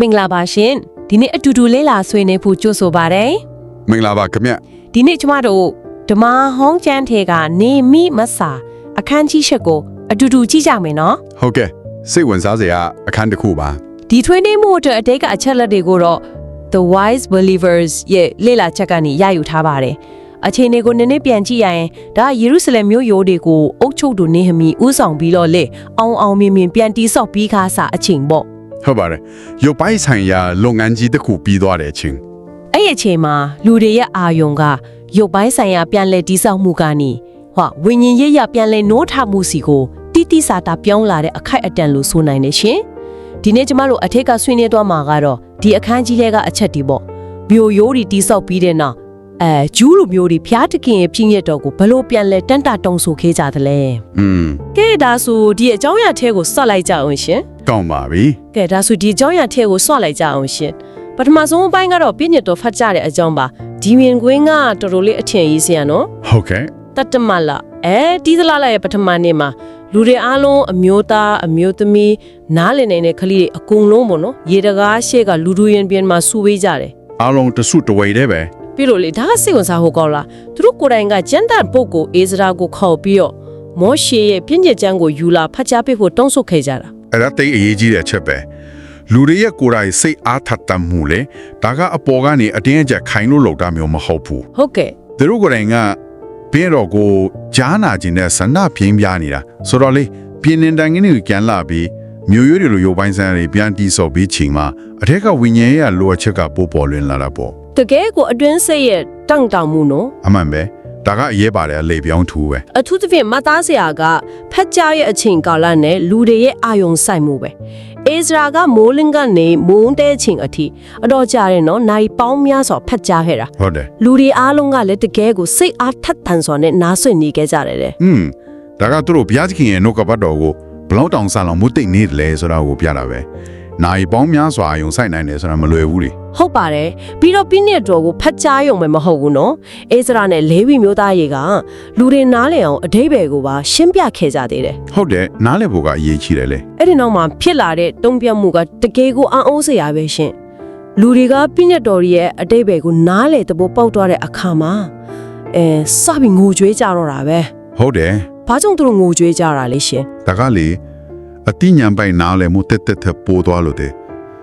မင်္ဂလာပါရှင်ဒီနေ့အတူတူလေးလာဆွေးနွေးဖို့ကြိုဆိုပါရစေမင်္ဂလာပါခင်ဗျဒီနေ့ကျမတို့ဓမ္မဟောင်းကျမ်းထဲကနေမိမဆာအခန်းကြီးရှစ်ကိုအတူတူကြည့်ကြမယ်နော်ဟုတ်ကဲ့စိတ်ဝင်စားစရာအခန်းတစ်ခုပါဒီထွေးနေမှုအတွက်အတိတ်ကအချက်လက်တွေကိုတော့ The Wise Believers ရဲ့လေ့လာချက်ကနေရယူထားပါတယ်အခြေအနေကိုနည်းနည်းပြန်ကြည့်ရရင်ဒါယေရုရှလင်မြို့ရိုးတွေကိုအုတ်ချုပ်တို့နေဟမီဥဆောင်ပြီးတော့လေအောင်အောင်မြင်မြင်ပြန်တိဆောက်ပြီးခါစားအချိန်ပေါ့ ဟုတ်ပါတယ်ရုပ်ပိုင်းဆိုင်ရာလုပ်ငန်းကြီးတစ်ခုပြီးသွားတဲ့အချင်းအဲ့ဒီအချိန်မှာလူတွေရဲ့အာယုံကရုပ်ပိုင်းဆိုင်ရာပြန်လဲတိဆောက်မှုကနေဟောဝိညာဉ်ရေးရပြန်လဲနိုးထမှုစီကိုတိတိစာတာပြောင်းလာတဲ့အခိုက်အတန့်လို့ဆိုနိုင်နေရှင်ဒီနေ့ကျမတို့အထက်ကဆွေးနွေးသွားမှာကတော့ဒီအခန်းကြီးထဲကအချက်ဒီပေါ့မြို့ရိုးတွေတိဆောက်ပြီးတဲ့နောက်အဲဂျူးလူမျိုးတွေဖျားတခင်ရဲ့ပြည့်ညက်တော်ကိုဘလို့ပြန်လဲတန်တာတုံဆိုခဲ့ကြသလဲอืมကဲဒါဆိုဒီအကြောင်းအရာထဲကိုစော့လိုက်ကြအောင်ရှင် ကောင်းပါပြီကဲဒါဆိုဒီအကြောင်းအရာထဲကိုဆွလိုက်ကြအောင်ရှင်ပထမဆုံးအပိုင်းကတော့ပြည့်ညတ်တော်ဖတ်ကြတဲ့အကြောင်းပါဒီမြင်ကွင်းကတော်တော်လေးအထင်ကြီးစရာနော်ဟုတ်ကဲ့တတ္တမလအဲဒီသလားလာရဲ့ပထမနေ့မှာလူတွေအားလုံးအမျိုးသားအမျိုးသမီးနားလည်နိုင်တဲ့ကလေးတွေအကုန်လုံးပေါ့နော်ရေတကားရှေ့ကလူလူရင်ပြင်မှာစုဝေးကြတယ်အားလုံးတစုတဝေတဲ့ပဲပြီးလို့လေဒါကစိတ်ဝင်စားဖို့ကောင်းလားသူတို့ကိုယ်တိုင်ကကျမ်းတန်ပုတ်ကိုအေဇရာကိုခေါ်ပြီးတော့မောရှေရဲ့ပြည့်ညတ်ကျမ်းကိုယူလာဖတ်ကြားပေးဖို့တောင်းဆိုခဲ့ကြတာ အဲ့ဒါတိတ်အရေးကြီးတဲ့အချက်ပဲလူတွေရဲ့ကိုယ်တိုင်စိတ်အားထက်သန်မှုလေဒါကအပေါ်ကနေအတင်းအကျပ်ခိုင်းလို့လောက်တာမျိုးမဟုတ်ဘူးဟုတ်ကဲ့သူတို့ကိုယ်တိုင်ကဘင်းတော်ကိုကြားနာခြင်းနဲ့ဆန္ဒပြင်းပြနေတာဆိုတော့လေပြင်းနေတဲ့ငင်းတွေပြန်လာပြီးမျိုးရိုးတွေလိုရုပ်ပိုင်းဆိုင်ရာတွေပြန်တီးဆော့ပြီးချိန်မှာအထက်ကဝိညာဉ်ရဲ့လိုအပ်ချက်ကပို့ပေါ်လွင်လာတာပေါ့တကယ်ကိုအတွင်းစိတ်ရဲ့တန့်တောင်မှုနော်အမှန်ပဲ ဒါကအရေးပါတယ်အလေပြောင်းထူပဲအထူးသဖြင့်မသားစရာကဖက်ကြားရဲ့အချိန်ကာလနဲ့လူတွေရဲ့အာယုံဆိုင်မှုပဲအေဇရာကမိုးလင်းကနေမုန်းတဲ့အချိန်အထိအတော့ကြာတယ်နော်နိုင်ပေါင်းများစွာဖက်ကြားခဲ့တာဟုတ်တယ်လူတွေအားလုံးကလည်းတကယ်ကိုစိတ်အားထက်သန်စွာနဲ့နားဆွင့်နေခဲ့ကြတယ်တဲ့อืมဒါကသူတို့ဘုရားသခင်ရဲ့နှုတ်ကပတ်တော်ကိုဘလောက်တောင်ဆန်လောင်မှုတိတ်နေတယ်လဲဆိုတာကိုပြတာပဲ နိုင်ပေါင်းများစွာအယုံဆိုင်နိုင်တယ်ဆိုတာမလွယ်ဘူးလေဟုတ်ပါတယ်ပြီးတော့ပြည့်ညတ်တော်ကိုဖက်ကြားရုံပဲမဟုတ်ဘူးနော်အေဇရာနဲ့လေဝိမျိုးသားရေကလူတွေနားလည်အောင်အတိဘယ်ကိုပါရှင်းပြခဲ့ကြသေးတယ်ဟုတ်တယ်နားလည်ဖို့ကအရေးကြီးတယ်လေအဲ့ဒီနောက်မှာဖြစ်လာတဲ့တုံ့ပြန်မှုကတကယ်ကိုအံ့ဩစရာပဲရှင်လူတွေကပြည့်ညတ်တော်ရဲ့အတိတ်ဘယ်ကိုနားလေသဘောပေါက်သွားတဲ့အခါမှာအဲစပြီးငိုကြွေးကြတော့တာပဲဟုတ်တယ်ဘာကြောင့်သူတို့ငိုကြွေးကြတာလဲရှင်ဒါကလေ အတိညာဏ်ပိုင်နားလည်မှုတက်တက်ထပိုးသွားလို့တဲ့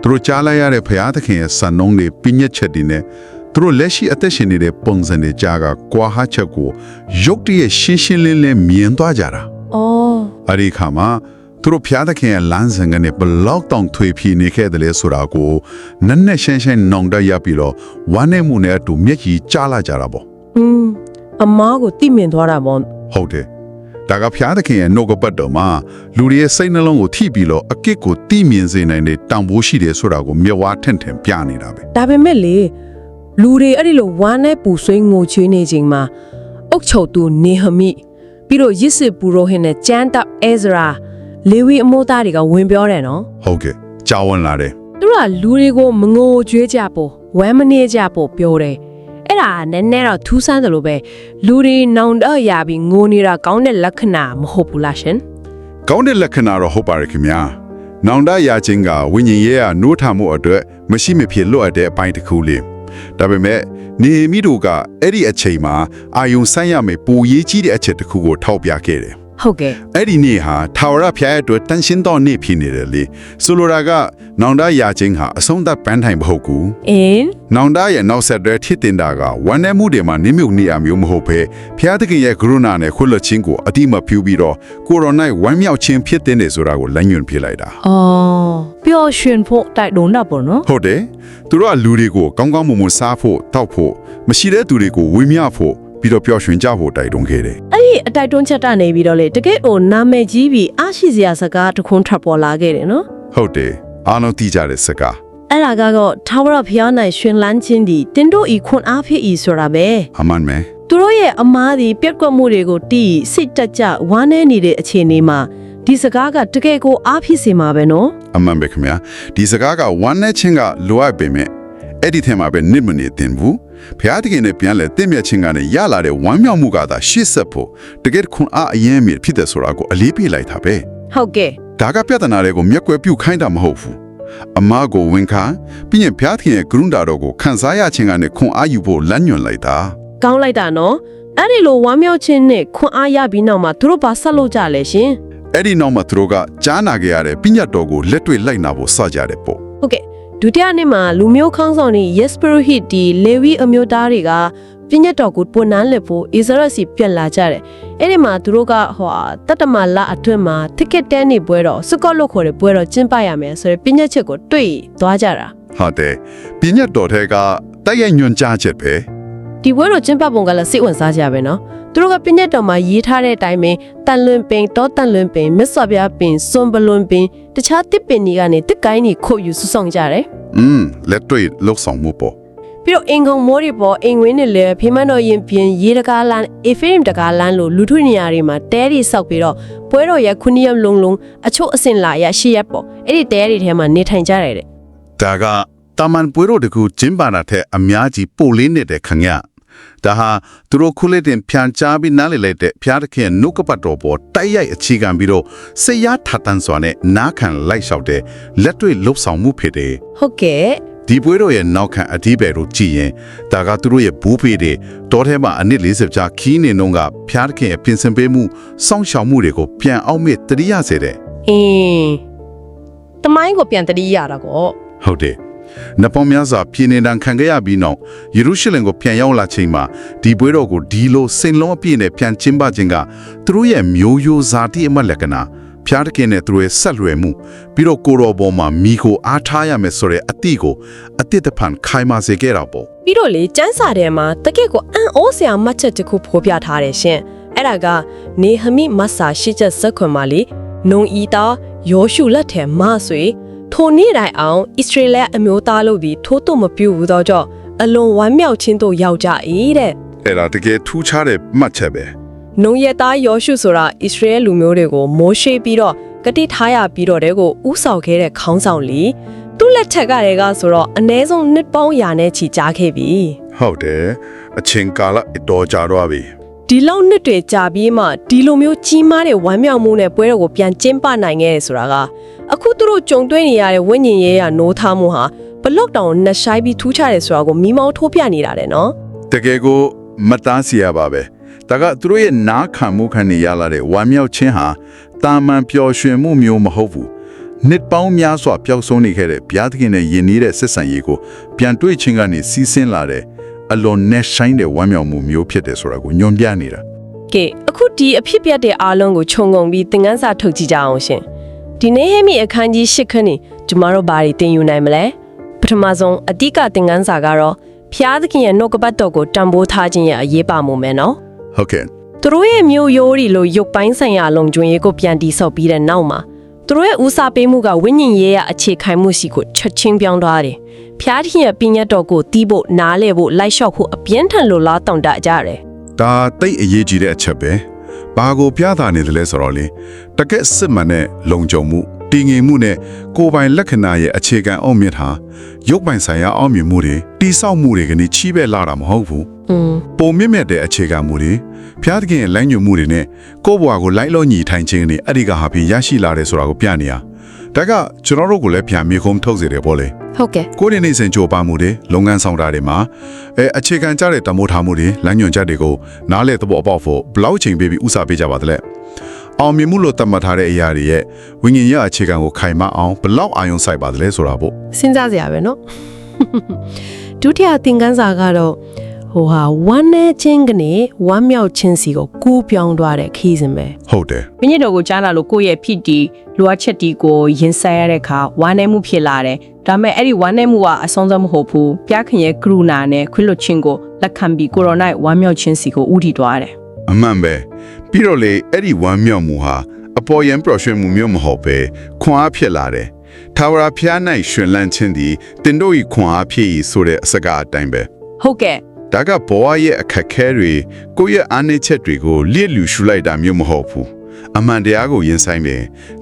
သူတို့ကြားလိုက်ရတဲ့ဘုရားသခင်ရဲ့စံနှုန်းတွေပြည့်ညက်ချက်တွေနဲ့သူတို့လက်ရှိအသက်ရှင်နေတဲ့ပုံစံတွေကြားကကွာဟချက်ကိုရုတ်တရက်ရှင်းရှင်းလင်းလင်းမြင်သွားကြတာအော်အဲ့ဒီခါမှာသူတို့ဖျားသခင်ရဲ့လမ်းစဉ်ကနေဘလောက်တောင်ထွေဖြီနေခဲ့တယ်လဲဆိုတာကိုနက်နက်ရှင်းရှင်းနောင်တရပြီးတော့ဝမ်းနဲ့မှုနဲ့အတူမျက်ကြီးကြားလာကြတာပေါ့อืมအမားကိုတိမြင်သွားတာပေါ့ဟုတ်တယ် ဒါကဖျားသခင်ရဲ့နှုတ်ကပတ်တော်မှာလူတွေရဲ့စိတ်နှလုံးကိုထိပြီးတော့အကစ်ကိုတိမြင်စေနိုင်တဲ့တန်ဖိုးရှိတယ်ဆိုတာကိုမျက်ဝါးထင်ထင်ပြနေတာပဲဒါပေမဲ့လေလူတွေအဲ့ဒီလိုဝမ်းနဲ့ပူဆွေးငိုချွေးနေချိန်မှာအုတ်ချုပ်သူနေဟမိပြီးတော့ရစ်စစ်ပူရိုဟင်နဲ့ကျန်တပ်အဲဇရာလေဝိအမိုးသားတွေကဝင်ပြောတယ်နော်ဟုတ်ကဲ့ကြာဝန်လာတယ်သူတို့ကလူတွေကိုမငိုကြွေးကြဖို့ဝမ်းမနေကြဖို့ပြောတယ် အဲ့ဒါနည်းနည်းတော့ထူးဆန်းတယ်လို့ပဲလူတွေနောင်တရပြီးငိုနေတာကောင်းတဲ့လက္ခဏာမဟုတ်ဘူးလားရှင်ကောင်းတဲ့လက္ခဏာတော့ဟုတ်ပါရဲ့ခင်ဗျာနောင်တရခြင်းကဝိညာဉ်ရေးကနိုးထမှုအတွက်မရှိမဖြစ်လွတ်အပ်တဲ့အပိုင်းတစ်ခုလေးဒါပေမဲ့နေမီတို့ကအဲ့ဒီအချိန်မှာအာယုံဆိုင်ရမယ်ပူရေးကြီးတဲ့အချက်တစ်ခုကိုထောက်ပြခဲ့တယ် ဟုတ်ကဲ့အဲ့ဒီနေ့ဟာထာဝရဘုရားရဲ့အတွက်တန်ရှင်းသောနေ့ဖြစ်နေတယ်လေဆိုလိုတာကနောင်တရခြင်းဟာအဆုံးသတ်ပန်းထိုင်မဟုတ်ဘူးအင်းနောင်တရဲ့နောက်ဆက်တွဲဖြစ်တင်တာကဝမ်းနည်းမှုတွေမှာနင်းမြုပ်နေရမျိုးမဟုတ်ဘဲဘုရားသခင်ရဲ့ကရုဏာနဲ့ခွင့်လွှတ်ခြင်းကိုအတိမပြုပြီးတော့ကိုရိုနိုင်ဝမ်းမြောက်ခြင်းဖြစ်တဲ့နေဆိုတာကိုလမ်းညွှန်ပြလိုက်တာအော်ပျော်ရွှင်ဖို့တိုက်တွန်းတာပေါ့နော်ဟုတ်တယ်သူတို့ကလူတွေကိုကောင်းကောင်းမွန်မွန်စားဖို့တောက်ဖို့မရှိတဲ့သူတွေကိုဝေမျှဖို့ ပြီးတော့ပျော်ရွှင်ကြဖို့တိုက်တွန်းခဲ့တယ်အဲ့ဒီအတိုက်တွန်းချက်တနေပြီးတော့လေတကယ်ဟိုနာမည်ကြီးပြီးအားရှိစရာစကားတစ်ခွန်းထပ်ပေါ်လာခဲ့တယ်နော်ဟုတ်တယ်အားလုံးသိကြတဲ့စကားအဲ့ဒါကတော့ထာဝရဘုရား၌ရှင်လန်းခြင်းဒီတင်တို့ဤခွန်အားဖြစ်ဤဆိုတာပဲအမှန်ပဲသူတို့ရဲ့အမားဒီပြက်ကွက်မှုတွေကိုတီးစိတ်တက်ကြဝမ်းနည်းနေတဲ့အခြေအနေမှာဒီစကားကတကယ်ကိုအားဖြစ်စေမှာပဲနော်အမှန်ပဲခင်ဗျာဒီစကားကဝမ်းနဲ့ချင်းကလိုအပ်ပေမဲ့ အဲ့ဒီထဲမှာပဲနစ်မနေတင်ဘူးဘုရားသခင်နဲ့ပြန်လဲတင့်မြတ်ခြင်းကနေရလာတဲ့ဝမ်းမြောက်မှုကသာရှေ့ဆက်ဖို့တကယ်ခွန်အားအရင်မြဖြစ်တဲ့ဆိုတာကိုအလေးပေးလိုက်တာပဲဟုတ်ကဲ့ဒါကပြဿနာတွေကိုမျက်ကွယ်ပြုတ်ခိုင်းတာမဟုတ်ဘူးအမားကိုဝန်ခံပြီးရင်ဘုရားသခင်ရဲ့ဂရုဏာတော်ကိုခံစားရခြင်းကနေခွန်အားယူဖို့လမ်းညွှန်လိုက်တာကောင်းလိုက်တာနော်အဲ့ဒီလိုဝမ်းမြောက်ခြင်းနဲ့ခွန်အားရပြီးနောက်မှာသူတို့ဘာဆက်လုပ်ကြလဲရှင်အဲ့ဒီနောက်မှာသူတို့ကကြားနာခဲ့ရတဲ့ပညတ်တော်ကိုလက်တွေ့လိုက်နာဖို့စကြတယ်ပေါ့ဟုတ်ကဲ့ ဒုတိယနေ့မှာလူမျိုးခေါင်းဆောင်တွေ Yespero-hit ဒီလေဝီအမျိုးသားတွေကပြည့်ညတ်တော်ကိုပွန်နန်းလက်ဖို့အစ္စရာစီပြက်လာကြတယ်အဲ့ဒီမှာသူတို့ကဟိုဟာတတ္တမလအတွင်းမှာ ticket တန်းနေပွဲတော့စကော့လို့ခေါ်တဲ့ပွဲတော့ကျင်းပရမယ်ဆိုရယ်ပြည့်ညတ်ချက်ကိုတွေ့သွားကြတာဟုတ်တယ်ပညတ်တော်ထဲကတိုက်ရိုက်ညွှန်ကြားချက်ပဲ ဒီပွဲတော့ကျင်းပပုံကလည်းစိတ်ဝင်စားကြပဲနော်သူတို့ကပြည့်ညတ်တော်မှာရေးထားတဲ့အတိုင်းပဲတန်လွင်ပင်တောတန်လွင်ပင်မစ္ဆပြပင်စွန်ဘလွန်ပင်တခြားတစ်ပင်တွေကနေတစ်ကိုင်းကြီးခုတ်ယူဆူဆောင်ကြတယ်อืมလက်တွေ့လှုပ်ဆောင်မှုပေါ့ပြီးတော့အင်ကုံမိုးတွေပေါ်အင်ဝင်းတွေလည်းဖေမန်းတော်ရင်ပြင်ရေတကားလန်းအေဖေရင်တကားလန်းလို့လူထုနေရာတွေမှာတဲတွေဆောက်ပြီးတော့ပွဲတော်ရက်ခုနှစ်ရက်လုံးလုံးအချို့အစင်လာရရှေ့ရက်ပေါ့အဲ့ဒီတဲတွေထဲမှာနေထိုင်ကြရတယ်တဲ့ဒါကတာမန်ပွဲတော်တကူကျင်းပတာတဲ့အများကြီးပိုလေးနေတဲ့ခငရ ဒါဟာသူတို့ခုလက်တင်ဖြန်ချပြီးနားလေလိုက်တဲ့ဖျားသခင်နှုတ်ကပတ်တော်ပေါ်တိုက်ရိုက်အခြေခံပြီးတော့စိတ်ရထတန်းစွာနဲ့နားခံလိုက်လျှောက်တဲ့လက်တွေ့လှုပ်ဆောင်မှုဖြစ်တယ်ဟုတ်ကဲ့ဒီပွဲတော်ရဲ့နောက်ခံအဓိပ္ပာယ်ကိုကြည့်ရင်ဒါကသူတို့ရဲ့ဘူးဖေးတဲ့တောထဲမှာအနည်း40ကြာခီးနေနှုံးကဖျားသခင်ရဲ့ပြင်ဆင်ပေးမှုစောင့်ရှောက်မှုတွေကိုပြန်အောင်မေ့တရိယာစေတဲ့အင်းတမိုင်းကိုပြန်တတိရတာကောဟုတ်တယ် နပောင်များစွာပြည်နေတန်းခံခဲ့ရပြီးနောက်ယေရုရှလင်ကိုပြန်ရောက်လာချိန်မှာဒီပွဲတော်ကိုဒီလိုစိန်လုံးအပြည့်နဲ့ပြန်ကျင်းပခြင်းကသူတို့ရဲ့မျိုးရိုးဇာတိအမတ်လက္ခဏာဖျားတခင်နဲ့သူတို့ရဲ့ဆက်လွယ်မှုပြီးတော့ကိုတော်ပေါ်မှာမိကိုအားထားရမယ်ဆိုတဲ့အသည့်ကိုအတိတ်တဖန်ခိုင်မာစေခဲ့တာပေါ့ပြီးတော့လေကျန်းစာထဲမှာတကယ့်ကိုအံ့ဩစရာမှတ်ချက်တစ်ခုဖော်ပြထားတယ်ရှင်အဲ့ဒါကနေဟမိမတ်စာရှိချက်ဇက်ခွန်မှာလေနုံဤတာယောရှုလက်ထဲမဆွေ ထိုနေ့တိုင်အောင်ဣသရေလအမျိုးသားတို့သည်ထိုးတုမပြုဘူးသောကြောင့်အလွန်ဝမ်းမြောက်ခြင်းတို့ရောက်ကြ၏တဲ့အဲ့ဒါတကယ်ထူးခြားတဲ့မှတ်ချက်ပဲနုံရသားယောရှုဆိုတာဣသရေလလူမျိုးတွေကိုမိုးရှိပြီးတော့ကတိထားရပြီးတော့တဲ့ကိုဥဆောင်ခဲ့တဲ့ခေါင်းဆောင်လီသူ့လက်ထက်ကတည်းကဆိုတော့အ ਨੇ ဆုံးနှစ်ပေါင်းရာနဲ့ချီကြားခဲ့ပြီဟုတ်တယ်အချိန်ကာလအတော်ကြာတော့ပြီဒီလောက်နှစ်တွေကြာပြီးမှဒီလိုမျိုးကြီးမားတဲ့ဝမ်းမြောက်မှုနဲ့ပွဲတော်ကိုပြန်ကျင်းပနိုင်ခဲ့ရဆိုတာက အခုသူတို့ကြုံတွေ့နေရတဲ့ဝိညာဉ်ရေးရနိုးထားမှုဟာဘလော့တောင်နဲ့ရှိုင်းပြီးထူးခြားတယ်ဆိုတာကိုမိမောင်းထိုးပြနေတာတယ်နော်တကယ်ကိုမတန်းစီရပါပဲဒါကသူတို့ရဲ့နားခံမှုခံနေရလာတဲ့ဝမ်းမြောက်ခြင်းဟာတာမန်ပျော်ရွှင်မှုမျိုးမဟုတ်ဘူးနှစ်ပေါင်းများစွာပျောက်ဆုံးနေခဲ့တဲ့ဘုရားသခင်နဲ့ယဉ်နေတဲ့ဆက်ဆံရေးကိုပြန်တွေ့ခြင်းကနေစီးဆင်းလာတဲ့အလွန်နဲ့ဆိုင်တဲ့ဝမ်းမြောက်မှုမျိုးဖြစ်တယ်ဆိုတာကိုညွှန်ပြနေတာကဲအခုဒီအဖြစ်ပြက်တဲ့အားလုံးကိုခြုံငုံပြီးသင်ခန်းစာထုတ်ကြည့်ကြအောင်ရှင် ဒီနေ့ဟဲ့မီအခန်းကြီး၈ခန်းနေကျမတို့ဘာတွေသင်ယူနိုင်မလဲပထမဆုံးအဓိကသင်ခန်းစာကတော့ဖျားသခင်ရဲ့နှုတ်ကပတ်တော်ကိုတန်ဖိုးထားခြင်းရဲ့အရေးပါမှုမယ်နော်ဟုတ်ကဲ့သူတို့ရဲ့မျိုးရိုးတွေလိုရုပ်ပိုင်းဆိုင်ရာလုံခြုံရေးကိုပြန်တည်ဆောက်ပြီးတဲ့နောက်မှာသူတို့ရဲ့ဦးစားပေးမှုကဝိညာဉ်ရေးရအခြေခိုင်မှုစီကိုချက်ချင်းပြောင်းသွားတယ်။ဖျားထင်ရဲ့ပညာတော်ကိုတီးဖို့နားလဲဖို့လိုက်လျှောက်ဖို့အပြင်းထန်လိုလားတောင့်တကြတယ်ဒါတိတ်အရေးကြီးတဲ့အချက်ပဲ ဘာကိုပြသနေတယ်လဲဆိုတော့လေတကက်စစ်မှန်တဲ့လုံခြုံမှုတည်ငြိမ်မှုနဲ့ကိုယ်ပိုင်လက္ခဏာရဲ့အခြေခံအောင်မြင်တာရုပ်ပိုင်ဆိုင်ရာအောင်မြင်မှုတွေတိဆောက်မှုတွေကနေချီးပဲလာတာမဟုတ်ဘူး။อืมပုံမြင့်မြတ်တဲ့အခြေခံမှုတွေဖျားသခင်ရဲ့လမ်းညွှန်မှုတွေနဲ့ကိုယ့်ဘဝကိုလိုက်လို့ညီထိုင်ခြင်းတွေအဲ့ဒီကဟာပြီးရရှိလာတယ်ဆိုတာကိုပြနေရ ဒါကကျွန်တော်တို့ကိုလည်းပြန်မြေခုံထုတ်စေတယ်ပေါ့လေ ဟုတ်ကဲ့ ကိုယ်နေနေစဉ်ကြိုးပမ်းမှုတွေလုပ်ငန်းဆောင်တာတွေမှာအဲအခြေခံကြတဲ့တမိုးထားမှုတွေလမ်းညွှန်ချက်တွေကိုနားလေသဘောအပေါက်ဖို့ဘလောက်ချိန်ပေးပြီးဥစားပေးကြပါသလဲအောင်မြင်မှုလို့သတ်မှတ်ထားတဲ့အရာတွေရဲ့ဝိညာဉ်ရေးအခြေခံကိုခိုင်မအောင်ဘလောက်အာရုံစိုက်ပါသလဲဆိုတာပေါ့ စဉ်းစားစရာပဲเนาะ ဒုတိယသင်ခန်းစာကတော့ ဟိုဟာဝမ်းနဲ့ချင်းကနေဝမ်းမြောက်ခြင်းစီကိုကူးပြောင်းသွားတဲ့ခီးစဉ်ပဲဟုတ်တယ်။မင်းတို့ကိုကြားလာလို့ကိုယ့်ရဲ့ဖြစ်တီလိုအပ်ချက်တီကိုရင်ဆိုင်ရတဲ့အခါဝမ်းနည်းမှုဖြစ်လာတယ်။ဒါပေမဲ့အဲ့ဒီဝမ်းနည်းမှုကအဆုံးသတ်မဟုတ်ဘူး။ပြခင်ရဲ့ကရုဏာနဲ့ခွင့်လွှတ်ခြင်းကိုလက်ခံပြီးကိုရိုနာဝမ်းမြောက်ခြင်းစီကိုဥတည်သွားတယ်အမှန်ပဲပြီးတော့လေအဲ့ဒီဝမ်းမြောက်မှုဟာအပေါ်ယံပျော်ရွှင်မှုမျိုးမဟုတ်ပဲခွန်အားဖြစ်လာတယ်ထာဝရဘုရား၌ရှင်လန်းခြင်းသည်တင်တို့၏ခွန်အားဖြစ်၏ဆိုတဲ့အစကားအတိုင်းပဲ။ဟုတ်ကဲ့ ဒါကဘဝရဲ့အခက်အခဲတွေကိုယ့်ရဲ့အားနည်းချက်တွေကိုလျက်လူရှုလိုက်တာမျိုးမဟုတ်ဘူးအမှန်တရားကိုရင်ဆိုင်ပဲ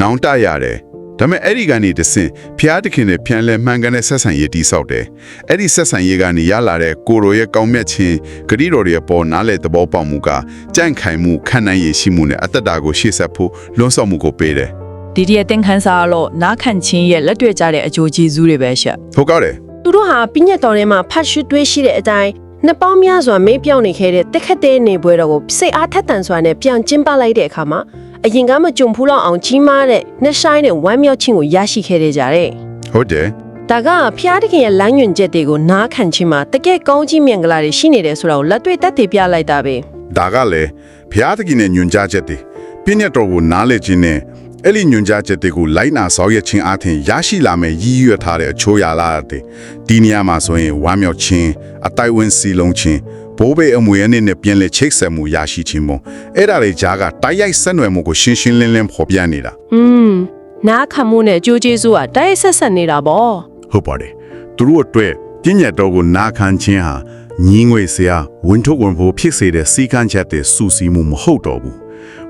နောင်တရတယ်ဒါပေမဲ့အဲ့ဒီကနေတဆင့်ဖျားတခင်နဲ့ပြန်လဲမှန်ကန်တဲ့ဆက်ဆံရေးတိဆောက်တယ်အဲ့ဒီဆက်ဆံရေးကနေရလာတဲ့ကိုရိုရဲ့ကောင်းမြတ်ခြင်းဂရိတော်တွေရဲ့ပေါ်နားလေသဘောပေါက်မှုကကြန့်ခိုင်မှုခံနိုင်ရည်ရှိမှုနဲ့အသက်တာကိုရှေ့ဆက်ဖို့လွန်ဆော်မှုကိုပေးတယ်ဒီဒီရဲ့သင်ခန်းစာကတော့နားခံခြင်းရဲ့လက်တွေ့ကြတဲ့အကျိုးကျေးဇူးတွေပဲရှက်ဟုတ်ကောက်တယ်သူတို့ဟာပြညတ်တော်ထဲမှာဖတ်ရှုတွေးရှိတဲ့အတိုင်း နှစ်ပေါင်းများစွာမေးပြောင်းနေခဲ့တဲ့တက်ခတ်တဲ့နေပွဲတော်ကိုစိတ်အားထက်သန်စွာနဲ့ပြန်ကျင်းပလိုက်တဲ့အခါမှာအရင်ကမကြုံဖူးလောက်အောင်ကြီးမားတဲ့နှစ်ဆိုင်တဲ့ဝမ်းမြောက်ခြင်းကိုရရှိခဲ့ကြတဲ့ဟုတ်တယ်ဒါကဖျားတခင်ရဲ့လမ်းညွှန်ချက်တွေကိုနားခံခြင်းမှာတကယ်ကောင်းကြီးမြတ်ကလာတွေရှိနေတယ်ဆိုတာကိုလက်တွေ့သက်သေပြလိုက်တာပဲဒါကလည်းဘုရားသခင်ရဲ့ညွန်ကြားချက်တွေပြည့်ညတ်တော်ကိုနားလည်ခြင်းနဲ့ အဲ့ဒီညွန်ကြားချက်တွေကိုလိုက်နာဆောင်ရွက်ခြင်းအပြင်ရရှိလာမယ့်ရည်ရွယ်ထားတဲ့အချိုးရလာတဲ့ဒီနေရာမှာဆိုရင်ဝမ်းမြောက်ခြင်းအတိုက်ဝန်းစီလုံးခြင်းဘိုးဘေးအမွေအနှစ်နဲ့ပြန်လဲချိတ်ဆက်မှုရရှိခြင်းမို့အဲ့ဒါတွေကြားကတိုက်ရိုက်ဆက်နွယ်မှုကိုရှင်းရှင်းလင်းလင်းဖော်ပြနေတာอืมနားခံမှုနဲ့အကျိုးကျေးဇူးကတိုက်ရိုက်ဆက်ဆက်နေတာပေါ့ဟုတ်ပါတယ်သူတို့အတွက်ပြည့်ညတ်တော်ကိုနာခံခြင်းဟာညီငွေစရာဝင်ထုတ်ဝင်ဖို့ဖြစ်စေတဲ့စီကန်းချက်တွေစူးစီးမှုမဟုတ်တော့ဘူး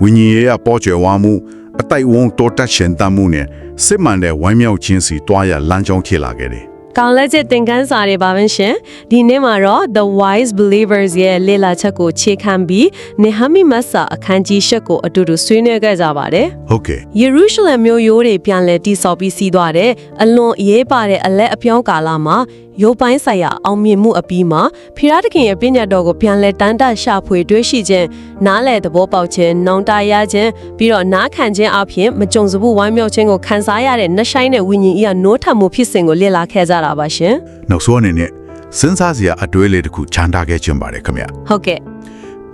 ဝိညာဉ်ရေးကပေါ်ကျွယ်ဝမှု အတိုက်ဝန်းတိုးတက်ရှင်တမ်းမှုနဲ့စစ်မှန်တဲ့ဝမ်းမြောက်ခြင်းစီတွားရလမ်းကြောင်းဖြစ်လာခဲ့တယ် ကောင်းလက်ချက်သင်ခန်းစာတွေပါပဲရှင်ဒီနေ့မှာတော့ The Wise Believers ရဲ့လေ့လာချက်ကိုခြေခံပြီး Nehemiah မတ်စာအခန်းကြီး၈ကိုအတူတူဆွေးနွေးခဲ့ကြပါတယ်ဟုတ်ကဲ့ယေရုရှလင်မြို့ရိုးတွေပြန်လည်တည်ဆောက်ပြီးစီးသွားတဲ့အလွန်အရေးပါတဲ့အလက်အပြောင်းကာလမှာရုပ်ပိုင်းဆိုင်ရာအောင်မြင်မှုအပြီးမှာဖီရာတခင်ရဲ့ပြည့်ညတ်တော်ကိုပြန်လည်တန်းတရှာဖွေတွေ့ရှိခြင်းနားလည်သဘောပေါက်ခြင်းနောင်တရခြင်းပြီးတော့နားခံခြင်းအပြင်မကြုံစဘူးဝမ်းမြောက်ခြင်းကိုခံစားရတဲ့နှဆိုင်တဲ့ဝိညာဉ်ဤကနိုးထမှုဖြစ်စဉ်ကိုလေ့လာခဲ့ကြတာပါရှင်နောက်ဆုံးအနေနဲ့စဉ်းစားစရာအတွေးလေးတစ်ခုခြံထားခဲ့ခြင်းပါတယ်ခင်ဗျဟုတ်ကဲ့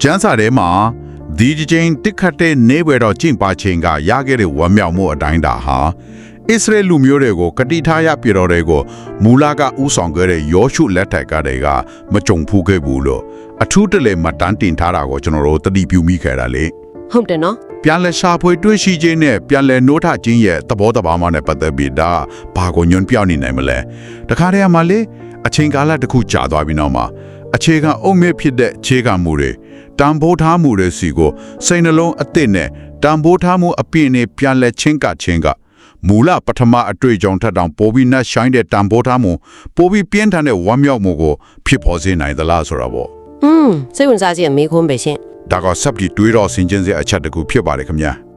ကျမ်းစာထဲမှာဒီဒီချင်းတစ်ခတ်တဲ့နေဘွယ်တော်ကျင့်ပါခြင်းကရခဲ့တဲ့ဝမ်းမြောက်မှုအတိုင်းတာဟာဣသရေလလူမျိုးတွေကိုကတိထားရပြည်တော်တွေကိုမူလကဥဆောင်ခဲ့တဲ့ယောရှုလက်ထက်ကတည်းကမကြုံဖူးခဲ့ဘူးလို့အထူးတလဲမှတ်တမ်းတင်ထားတာကိုကျွန်တော်တို့သတိပြုမိခဲ့တာလေ ဟုတ်တယ်နော်ပြန်လဲရှာဖွေတွေ့ရှိခြင်းနဲ့ပြန်လဲနှိုးထခြင်းရဲ့သဘောတဘာမှနဲ့ပတ်သက်ပြီးဒါဘာကိုညွန်ပြောင်းနေနိုင်မလဲတခါတည်းမှာလေအချိန်ကာလတစ်ခုကြာသွားပြီနောက်မှာအခြေခံအုံမြင့်ဖြစ်တဲ့ခြေခံမှုတွေတံပိုးထားမှုတွေစီကိုစိတ်နှလုံးအသစ်နဲ့တံပိုးထားမှုအပြည့်နဲ့ပြန်လဲချင်းကချင်းကမူလပထမအတွေ့အကြုံထက်တောင်ပိုပြီးနှက်ဆိုင်တဲ့တံပိုးထားမှုပိုပြီးပြင်းထန်တဲ့ဝမ်းမြောက်မှုကိုဖြစ်ပေါ်စေနိုင်သလားဆိုတာပေါ့อืมစိတ်ဝင်စားခြင်းမေးခွန်းပဲရှင် ဒါကစပ်ပြီးတွေးတော့ဆင်ခြင်စရာအချက်တစ်ခုဖြစ်ပါတယ်ခင်ဗျာ